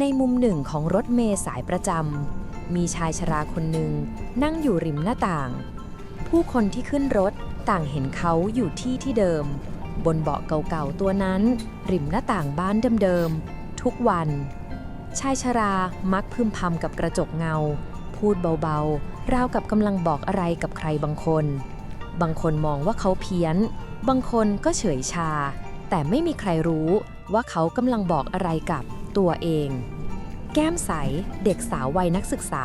ในมุมหนึ่งของรถเมล์สายประจำมีชายชราคนหนึ่งนั่งอยู่ริมหน้าต่าง ผู้คนที่ขึ้นรถต่างเห็นเขาอยู่ที่ที่เดิม บนเบาะเก่าๆตัวนั้น ริมหน้าต่างบ้านเดิมๆทุกวัน ชายชรามักพึมพำกับกระจกเงา พูดเบาๆราวกับกำลังบอกอะไรกับใครบางคน บางคนมองว่าเขาเพี้ยน บางคนก็เฉยชา แต่ไม่มีใครรู้ว่าเขากำลังบอกอะไรกับ ตัวเอง แก้มใสเด็กสาววัยนักศึกษา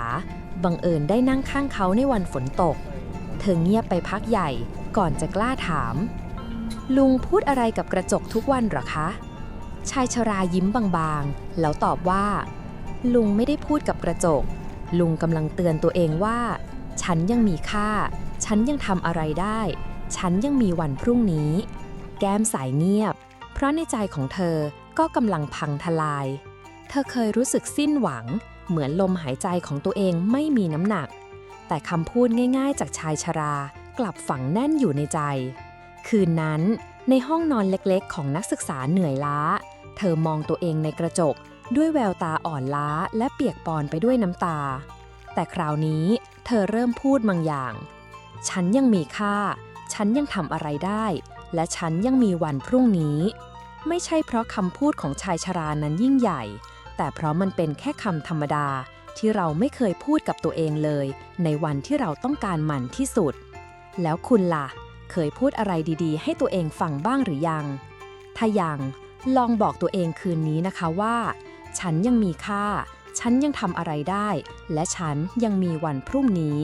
บังเอิญได้นั่งข้างเขาในวันฝนตก เธอเงียบไปพักใหญ่ก่อนจะกล้าถาม ลุงพูดอะไรกับกระจกทุกวันหรอคะ ชายชรายิ้มบางๆ แล้วตอบว่า ลุงไม่ได้พูดกับกระจก ลุงกำลังเตือนตัวเองว่า ฉันยังมีค่า ฉันยังทำอะไรได้ ฉันยังมีวันพรุ่งนี้ แก้มสายเงียบ เพราะในใจของเธอ ก็กำลังพังทลาย เธอเคยรู้สึกสิ้นหวัง เหมือนลมหายใจของตัวเองไม่มีน้ำหนัก แต่คำพูดง่ายๆ จากชายชรากลับฝังแน่นอยู่ในใจ คืนนั้นในห้องนอนเล็กๆ ของนักศึกษาเหนื่อยล้า เธอมองตัวเองในกระจก ด้วยแววตาอ่อนล้าและเปียกปอนไปด้วยน้ำตา แต่คราวนี้เธอเริ่มพูดบางอย่าง ฉันยังมีค่า ฉันยังทำอะไรได้ และฉันยังมีวันพรุ่งนี้ ไม่ใช่เพราะคำพูดของชายชรานั้นยิ่งใหญ่ แต่เพราะมันเป็นแค่คำธรรมดาที่เราไม่เคยพูดกับตัวเองเลย ในวันที่เราต้องการมันที่สุด แล้วคุณล่ะ เคยพูดอะไรดีๆ ให้ตัวเองฟังบ้างหรือยัง ถ้ายัง ลองบอกตัวเองคืนนี้นะคะว่า ฉันยังมีค่า ฉันยังทำอะไรได้ และฉันยังมีวันพรุ่งนี้